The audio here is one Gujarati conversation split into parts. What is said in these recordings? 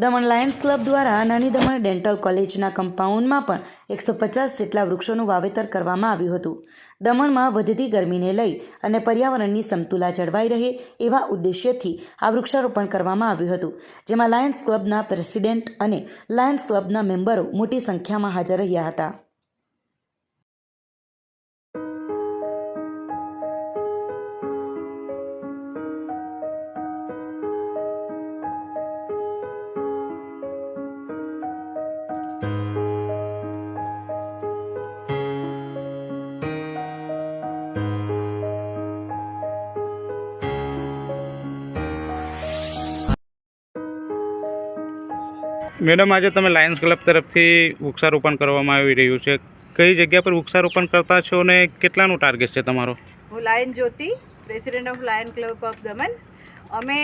દમણ લાયન્સ ક્લબ દ્વારા નાની દમણ ડેન્ટલ કોલેજના કમ્પાઉન્ડમાં પણ એકસો પચાસ જેટલા વૃક્ષોનું વાવેતર કરવામાં આવ્યું હતું. દમણમાં વધતી ગરમીને લઈ અને પર્યાવરણની સમતુલા જળવાઈ રહે એવા ઉદ્દેશ્યથી આ વૃક્ષારોપણ કરવામાં આવ્યું હતું, જેમાં લાયન્સ ક્લબના પ્રેસિડેન્ટ અને લાયન્સ ક્લબના મેમ્બરો મોટી સંખ્યામાં હાજર રહ્યા હતા. મેડમ, આજે તમે લાયન્સ ક્લબ તરફથી વૃક્ષારોપણ કરવામાં આવી રહ્યું છે. કઈ જગ્યા પર વૃક્ષારોપણ કરતા છો અને કેટલાનું ટાર્ગેટ છે તમારો? હું lion Jyoti president of lion club of Daman અમે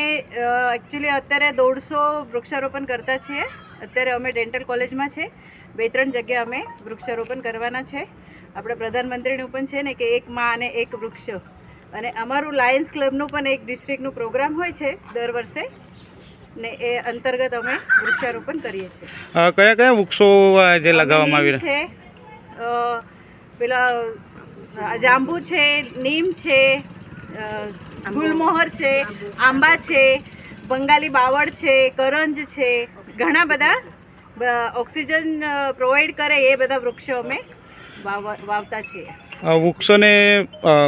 એકચ્યુઅલી અત્યારે દોઢસો વૃક્ષારોપણ કરતા છીએ. અત્યારે અમે ડેન્ટલ કોલેજમાં છે. બે ત્રણ જગ્યાએ અમે વૃક્ષારોપણ કરવાના છે. આપણે પ્રધાનમંત્રીનું પણ છે ને કે એક માં અને એક વૃક્ષ. અને અમારું લાયન્સ ક્લબનું પણ એક ડિસ્ટ્રિક્ટનું પ્રોગ્રામ હોય છે દર વર્ષે. ને એ અંતર્ગત અમે વૃક્ષારોપણ કરીએ છીએ. કયા કયા વૃક્ષો જે લગાવવામાં આવી છે પેલા જાંબુ છે નીમ છે ગુલમોહર છે આંબા છે બંગાળી બાવળ છે કરંજ છે ઘણા બધા ઓક્સિજન પ્રોવાઈડ કરે એ બધા વૃક્ષો અમે વાવ- વાવતા છીએ. વૃક્ષોને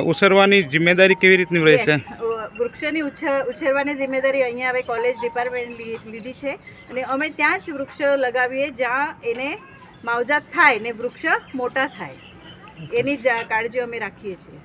ઉછેરવાની જિમ્મેદારી કેવી રીતની રહેશે Yes, અ, વૃક્ષોની ઉછ- ઉછેરવાની જિમ્મેદારી અહીંયા હવે કોલેજ ડિપાર્ટમેન્ટ લીધી છે અને અમે ત્યાં જ વૃક્ષો લગાવીએ જ્યાં એને માવજાત થાય ને વૃક્ષ મોટા થાય. એની જ કાળજી અમે રાખીએ છીએ.